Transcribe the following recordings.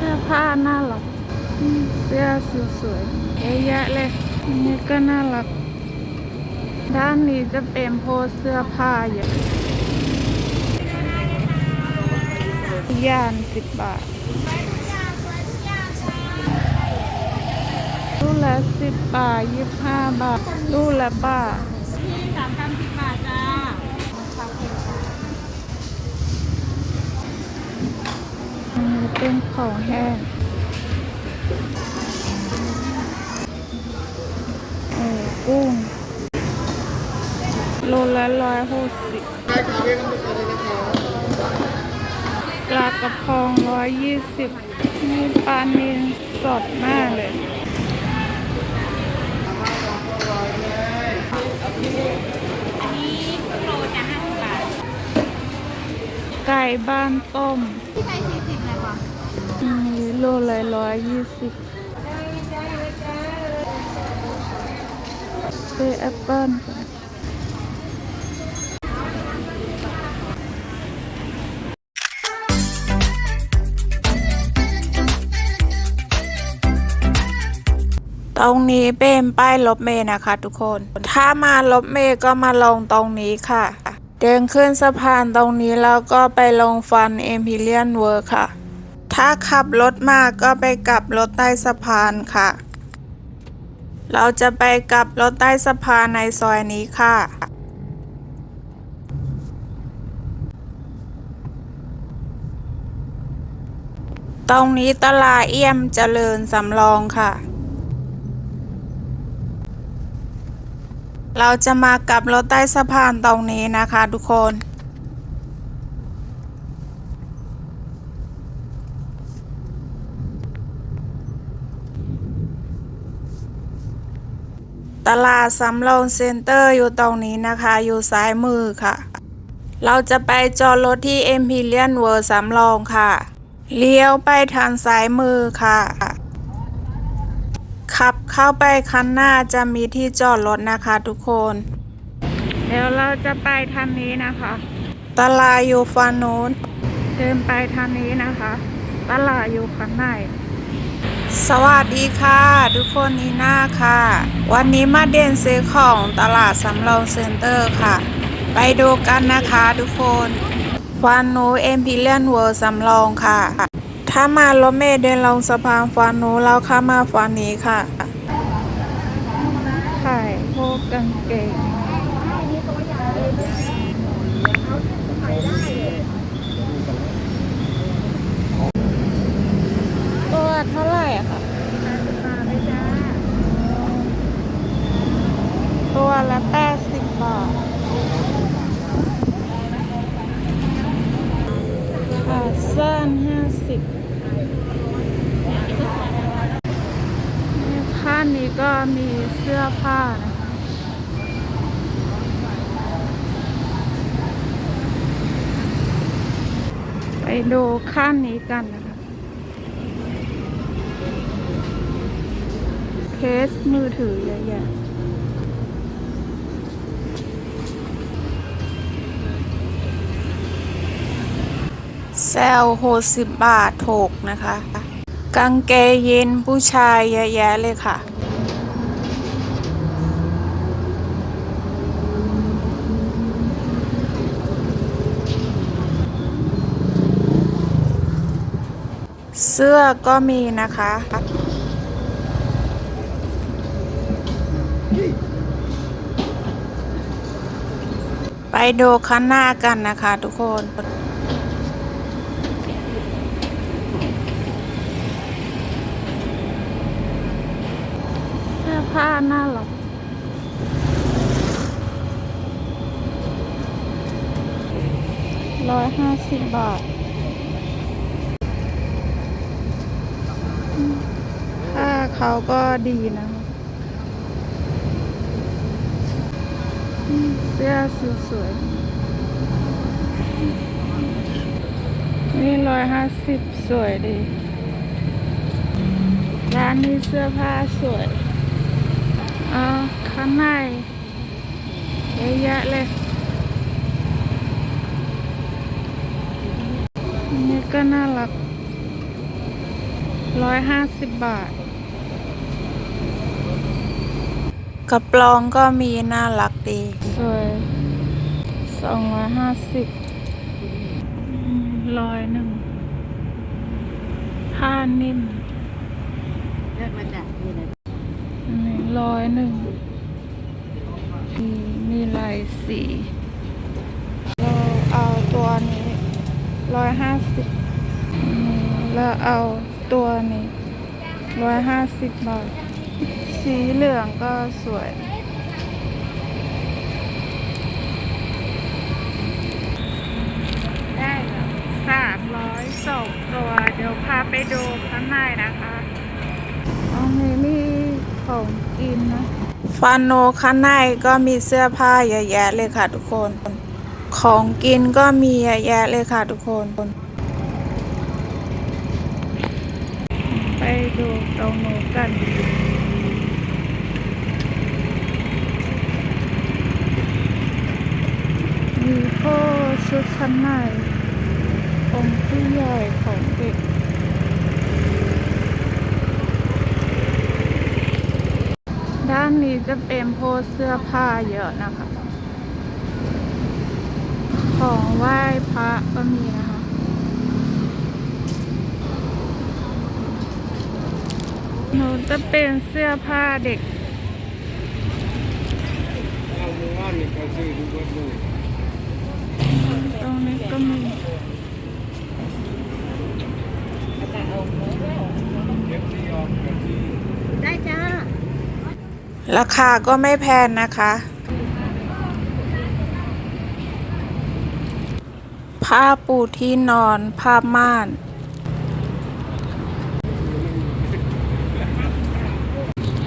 สื้อผ้าน่ารักอืมเสื้อสวยๆเยอะแยะเลยอันนี่ก็น่ารัก ด้านนี้จะเป็นโพสเสื้อผ้าเยอะย่านสิบบาทลูกละสิบบาทยี่สิบห้าบาทลูกละบาท สามพันสิบบาทจ้า อันนี้ เป็นของแห้งเออกุ้งโลละร้อยหกสิบปลากระพงร้อยยี่สิบนี่ปลาเนนสดมากเลยนี่โลจะห้าสิบบาทไก่บ้านต้ม โลละร้อยยี่สิบซื้อแอปเปิ้ลตรงนี้เป็นป้ายรถเมล์นะคะทุกคน ถ้ามารถเมล์ก็มาลงตรงนี้ค่ะ เดินขึ้นสะพานตรงนี้แล้วก็ไปลงฟันเอ็มพีเรียนเวิร์ค่ะ ถ้าขับรถมาก็ไปกลับรถใต้สะพานค่ะ เราจะไปกลับรถใต้สะพานในซอยนี้ค่ะ ตรงนี้ตลาดเอี่ยมเจริญสำรองค่ะ เราจะมากลับรถใต้สะพานตรงนี้นะคะทุกคน ตลาดสำโรงเซ็นเตอร์อยู่ตรงนี้นะคะ อยู่ซ้ายมือค่ะ เราจะไปจอดรถที่ e m p เ r ียนเวอร์สำโรงค่ะ เลี้ยวไปทางซ้ายมือค่ะ ขับเข้าไปคันหน้าจะมีที่จอดรถนะคะทุกคน เดี๋ยวเราจะไปทางนี้นะคะ ตลาดอยู่ฝั่งนู้น เดินไปทางนี้นะคะ ตลาดอยู่ข้างใน สวัสดีค่ะ ทุกคนนีน่าค่ะ วันนี้มาเดินซื้อของตลาดสำโรงเซ็นเตอร์ค่ะ ไปดูกันนะคะทุกคนฟันนูเอ็มพิเลียนเวิร์สำโรงค่ะ ถ้ามารถเมล์เดินลงสะพานฟันนูแล้วข้ามาฟันนี้ค่ะขายพวกกางเกง ตัวเท่าไหร่อะคะตัวละแปดสิบบาทขาสั้นห้าสิบข้างนี้ก็มีเสื้อผ้านะคะไปดูข้างนี้กันนะ เคสมือถือเยอะแยะแซลโหดสิบบาทถูกนะคะ กางเกงยีนผู้ชายเยอะแยะเลยค่ะเสื้อก็มีนะคะ ดูข้างหน้ากันนะคะทุกคนเสื้อผ้าหน่ารักร้อยห้าสิบบาทผ้าเขาก็ดีนะอืม เสื้อสวยๆนี่ร้อยห้าสิบสวยดี ร้านนี้เสื้อผ้าสวยอ่าข้างในเยอะแยะเลยนี่ก็น่ารักร้อยห้าสิบบาท กระปลองก็มีน่ารักดี สวยสองร้อยห้าสิบร้อยหนึ่งผ้านิ่มเลือกมาจากนี่เลยนี่ร้อยหนึ่งมีมีลายสีเราเอาตัวนี้ร้อยห้าสิบแล้วเอาตัวนี้ร้อยห้าสิบบาท สีเหลืองก็สวย ได้สามร้อยสองตัว เดี๋ยวพาไปดูข้างในนะคะตรงนี้มีของกินนะฟานโนข้างในก็มีเสื้อผ้าเยอะแยะเลยค่ะทุกคน ของกินก็มีเยอะแยะเลยค่ะทุกคน ไปดูตรงโน้นกัน มีโค้ ชุดชั้นในองค์ผู้ใหญ่ของเด็กด้านนี้จะเป็นโพสเสื้อผ้าเยอะนะคะ ของไหว้พระก็มีนะคะ หนูจะเป็นเสื้อผ้าเด็กเอามู่บ้านนี่เขาซื้อดูเบิดเลย รงนี้ก็มีได้จ้า ราคาก็ไม่แพงนะคะ ผ้าปูที่นอนผ้าม่าน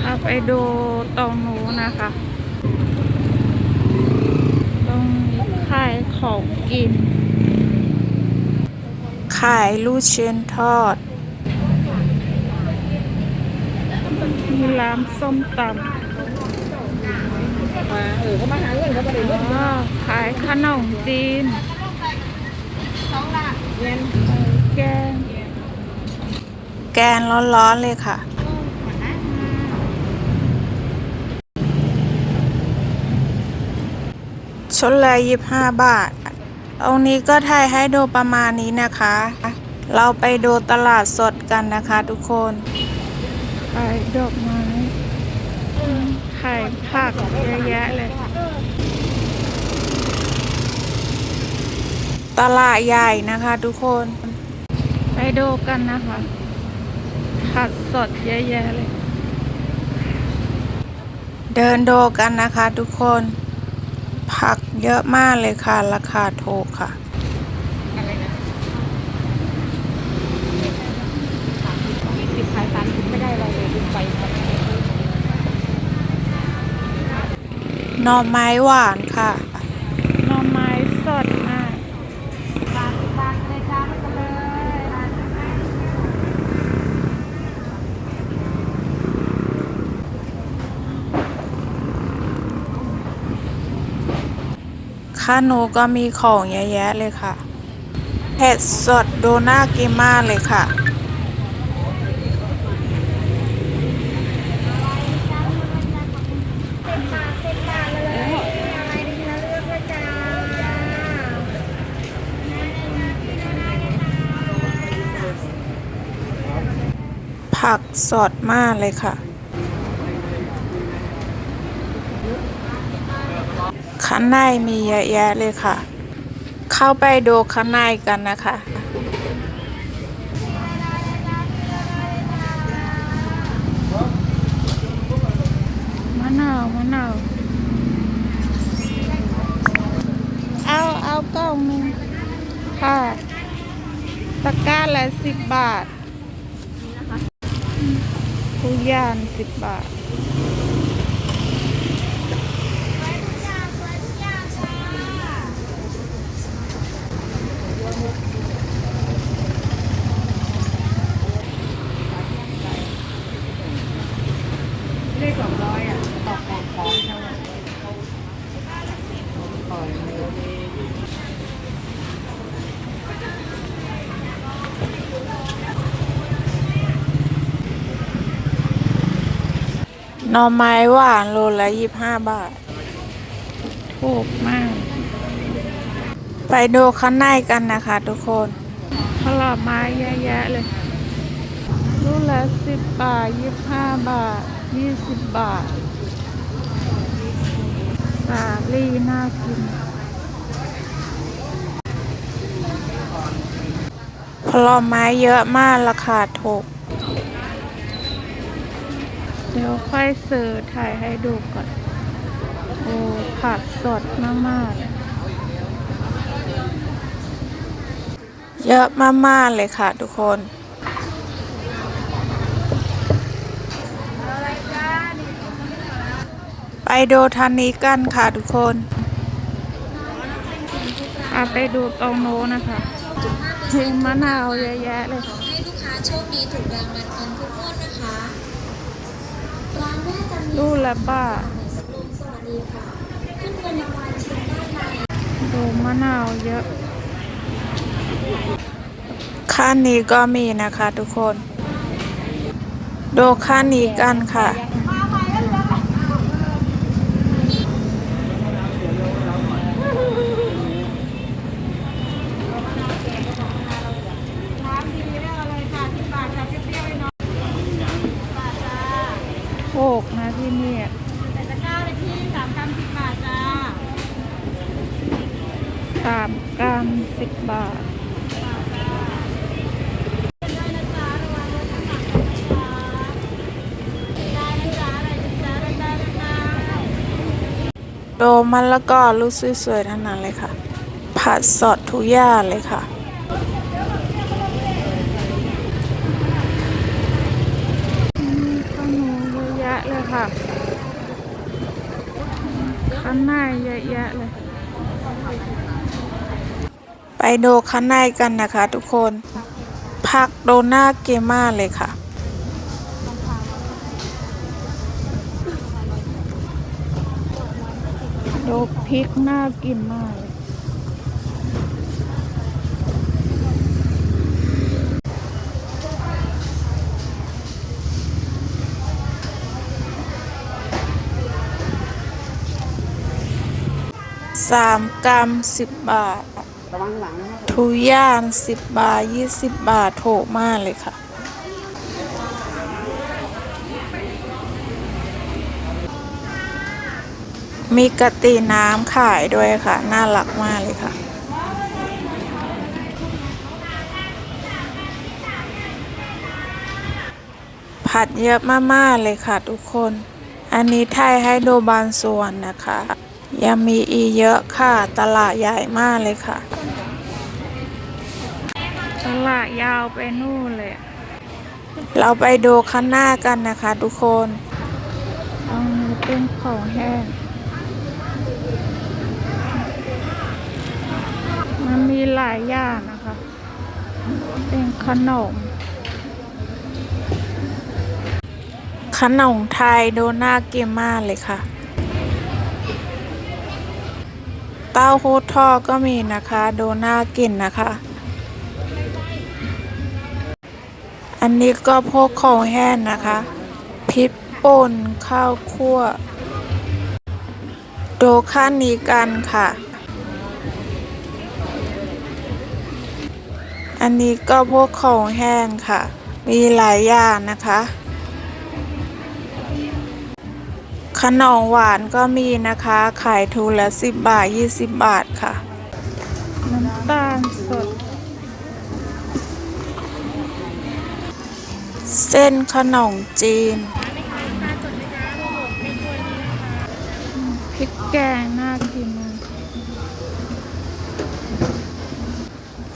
พาไปดูตรงนู้นนะคะ ตรงนี้ ขายของกิน ขายลูกชิ้นทอด มีร้านส้มตำมาเออเขามาหาเงินเขาก็เลยอ๋อขายขนมจีนเงินแกง แกงร้อนๆเลยค่ะ ชุดละยี่ห้าบาทตรงนี้ก็ถ่ายให้ดูประมาณนี้นะคะ เราไปดูตลาดสดกันนะคะทุกคนขายดอกไม้ขายผักเยอะแยะเลย ตลาดใหญ่นะคะทุกคน ไปดูกันนะคะผักสดเยอะแยะเลย เดินดูกันนะคะทุกคน ผักเยอะมากเลยค่ะ ราคาถูกค่ะอะไรนะยี่สิบขายสามสิบไม่ได้อะไรเลยดูไปครับหน่อไม้หวานค่ะ หน่อไม้ ข้าหนูก็มีของเยอะแยะเลยค่ะเผ็ดสดดูน่ากินมากเลยค่ะ ผักสดมากเลยค่ะ ข้างในมีเยอะแยะเลยค่ะ เข้าไปดูข้างในกันนะคะมะนาวมะนาวเอาเอากล่องหนึ่งค่ะตะกร้าละสิบบาททุกอย่างสิบบาท ได้สองร้อยอะตอกของเขาปล่อยหนอไม้หวานโลละยี่บห้าบาท ถูกมาก ไปดูข้างในกันนะคะทุกคนผลไม้เยอะแยะเลยโลละสิบบาทยี่บห้าบาท ยี่สิบบาท สาลี่น่ากิน ผลไม้เยอะมากราคาถูก เดี๋ยวค่อยซื้อถ่ายให้ดูก่อน โอ้ ผักสดมากๆเลยเยอะมาก ๆ เลยค่ะทุกคน ไป ดูทันนี้กันค่ะทุกคนอะไปดูตรงโน้นนะคะเฮงมะนาวเยอะแยะเลยขอให้ลูกค้าโชคดีถูกรางวัลกันทุกงวดนะคะร้านแรกจะมีลูกละบ้าทสำรวมสวัสดีค่ะขึ้นเงินรางวัลชิงด้านในดูมะนาวเยอะข้างนี้ก็มีนะคะทุกคน ดูข้างนี้กันค่ะ โดมันแล้วก็ลูกสวยๆทั้งนั้นเลยค่ะ ผัดสดทุกอย่างเลยค่ะมีขนมเยอะแยะเลยค่ะข้างในเยอะแยะเลย ไปดูข้างในกันนะคะทุกคน ผักโดน่าเกมากเลยค่ะ ดูพริกน่ากินมาก สามกรัมสิบบาท ทุย่างสิบบาทยี่สิบบาทถูกมากเลยค่ะ มีกะติน้ำขายด้วยค่ะ น่ารักมากเลยค่ะ ผัดเยอะมากๆเลยค่ะทุกคน อันนี้ไทยให้ดูบางส่วนนะคะ ยังมีอีเยอะค่ะ ตลาดใหญ่มากเลยค่ะ ตลาดยาวไปนู่นเลย เราไปดูข้างหน้ากันนะคะทุกคนตรงนี้เป็นของแห้ง มันมีหลายอย่างนะคะ เป็นขนม ขนมไทยโดน่ากินมากเลยค่ะ เต้าหู้ทอดก็มีนะคะ โดน่ากินนะคะ อันนี้ก็พวกของแห้งนะคะพริกป่นข้าวคั่ว โดูข้านี้กันค่ะ อันนี้ก็พวกของแห้งค่ะ มีหลายอย่างนะคะ ขนมหวานก็มีนะคะ ขายทูละสิบบาทยี่สิบบาทค่ะ น้ำตาลสด เส้นขนมจีน พริกแกงน่ากิน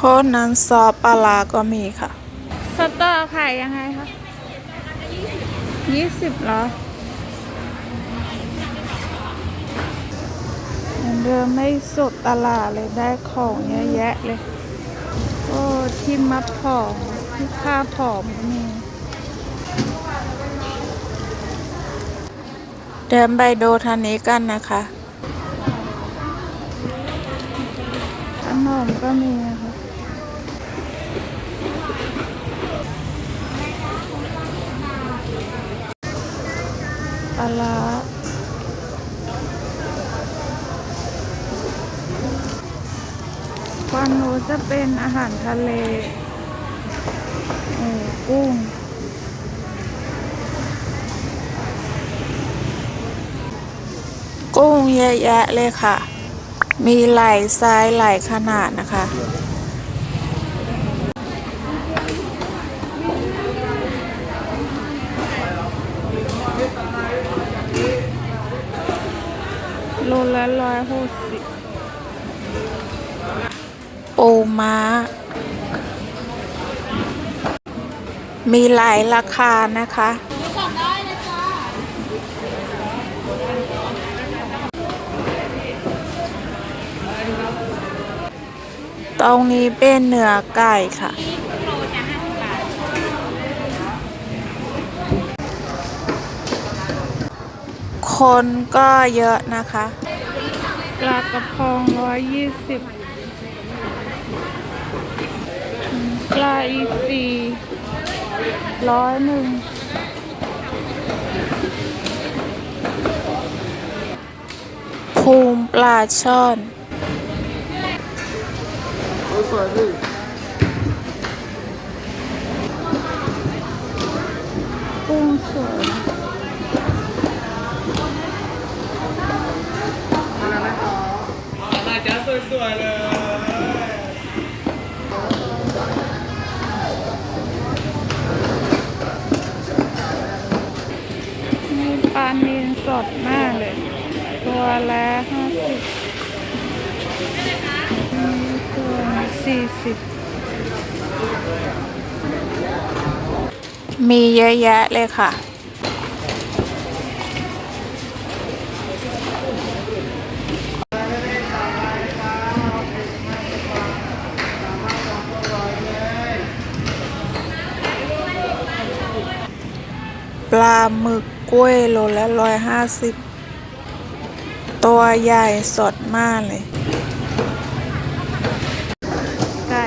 มากโพดนั้นซอสปลาร้าก็มีค่ะสตอขายยังไงคะยี่สิบเหรอยังเดินไม่สุดตลาดเลยได้ของเยอะแยะเลย โอ้ที่มัดผอมที่ค่าผอมก็มีเดินไปดูทางนี้กันนะคะขนมก็มีนะคะ ปลาร้าฝั่งโน้นจะ เป็นอาหารทะเลโอ้กุ้ง กุ้งเยอะแยะเลยค่ะ มีหลายไซส์หลายขนาดนะคะโลละร้อยหก ปูม้า มีหลายราคานะคะตรงนี้เป็นเนื้อไก่ค่ะ คนก็เยอะนะคะ ปลากระพงร้อยยี่สิบ ปลาอีซีร้อยหนึ่งภูมิปลาช่อนสวยดิกุ้งสวยนะอาจารย์สวยๆเลย ลานินสดมากเลย ตัวละห้าสิบนี่ตัวสี่สิบมีเยอะแยะเลยค่ะ ปลาหมึก กล้วยโลละร้อยห้าสิบตัวใหญ่สดมากเลย ไก่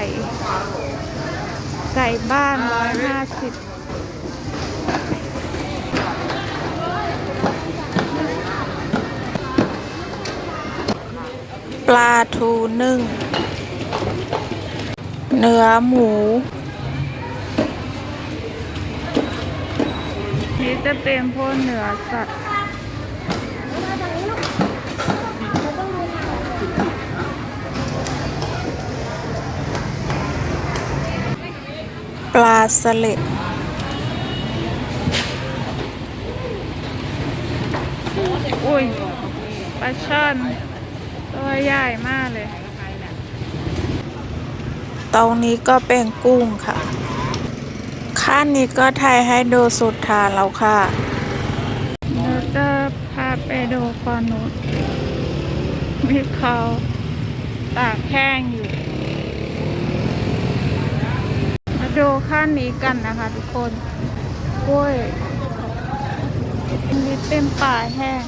ไก่บ้านร้อยห้าสิบปลาทูนึ่ง เนื้อหมู จะเป็นพวกเนื้อสัตว์ปลาสลิดอุ้ยปลาช่อนตัวใหญ่มากเลยตรงนี้ก็เป็นกุ้งค่ะ ขั้นนี้ก็ถ่ายให้ดูสุดทานแล้วค่ะเราจะพาไปดูฟานุษมีเขาตากแห้งอยู่ มาดูขั้นนี้กันนะคะทุกคนกล้วยอันนี้เป็นป่าแห้ง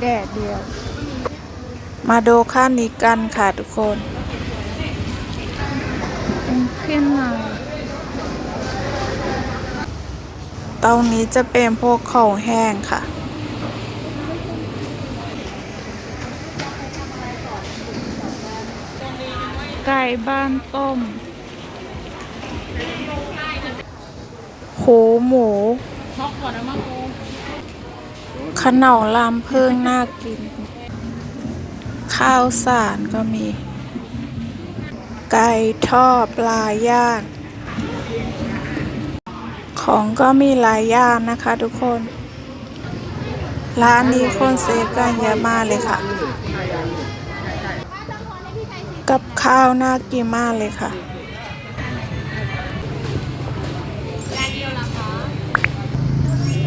แดดเดียว มาดูขั้นนี้กันค่ะทุกคน เป็นขึ้นมา ตรงนี้จะเป็นพวกของแห้งค่ะ ไก่บ้านต้ม หูหมูช็อกก่อนนะมังโกขนมลามเพิ่งน่ากิน ข้าวสารก็มี ไก่ทอดปลาย่าง ของก็มีหลายอย่างนะคะทุกคน ร้านนี้คนเซฟกันเยอะมากเลยค่ะ กับข้าวน่ากินมากเลยค่ะ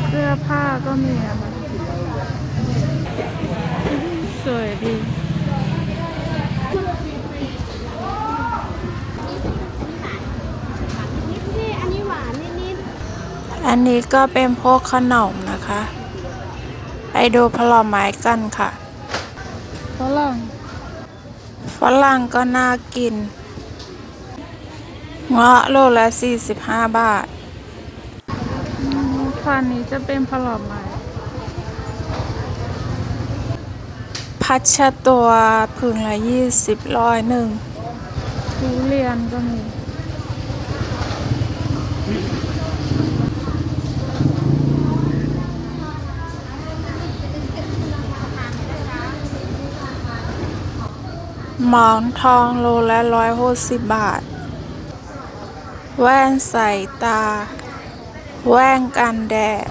เสื้อผ้าก็มีนะคะสวยดี นี่อันนี้หวานนิด อันนี้ก็เป็นพวกขนมนะคะ ไปดูผลไม้กันค่ะ ฝรั่ง ฝรั่งก็น่ากิน เงาะโลละ 45 บาทอืมฝั่งนี้จะเป็นผลไม้ พัชตัวพึงละยี่สิบร้อยหนึ่งทุเรียนก็มี หมอนทองโลละร้อยหกสิบบาท แว่นใส่ตา แว่นกันแดด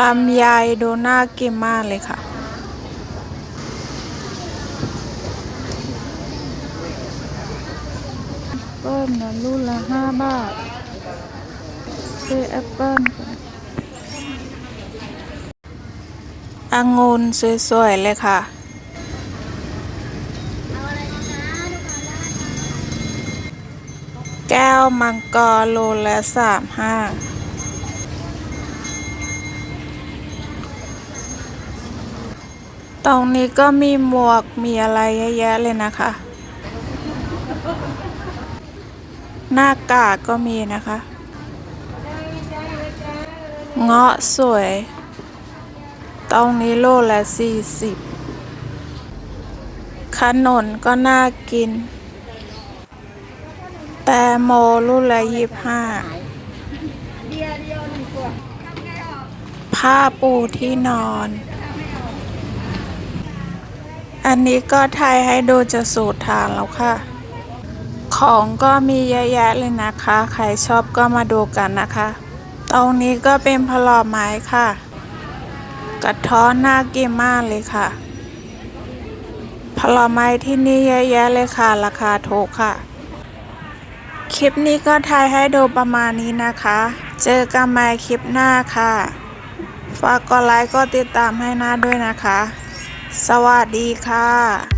ลำไยดูน่ากินมากเลยค่ะ เปิ้ลนะลูกละห้าบาท ซื้อแอปเปิ้ลก่อนองุ่นสวยๆเลยค่ะ แก้วมังกรโลละสามห้าตรงนี้ก็มีหมวกมีอะไรเยอะแยะเลยนะคะ หน้ากากก็มีนะคะ เงาะสวย ตรงนี้โลละสี่สิบขนนก็น่ากิน แตงโมลูกละยี่ห้าผ้าปูที่นอน อันนี้ก็ไทยให้ดูจะสูตรทานแล้วค่ะ ของก็มีเยอะแยะเลยนะคะ ใครชอบก็มาดูกันนะคะ ตรงนี้ก็เป็นผลไม้ค่ะ กระท้อนน่ากินมากเลยค่ะผลไม้ที่นี่เยอะแยะเลยค่ะ ราคาถูกค่ะ คลิปนี้ก็ทายให้ดูประมาณนี้นะคะ เจอกันใหม่คลิปหน้าค่ะ ฝากกดไลค์ก็ติดตามให้หน้าด้วยนะคะ สวัสดีค่ะ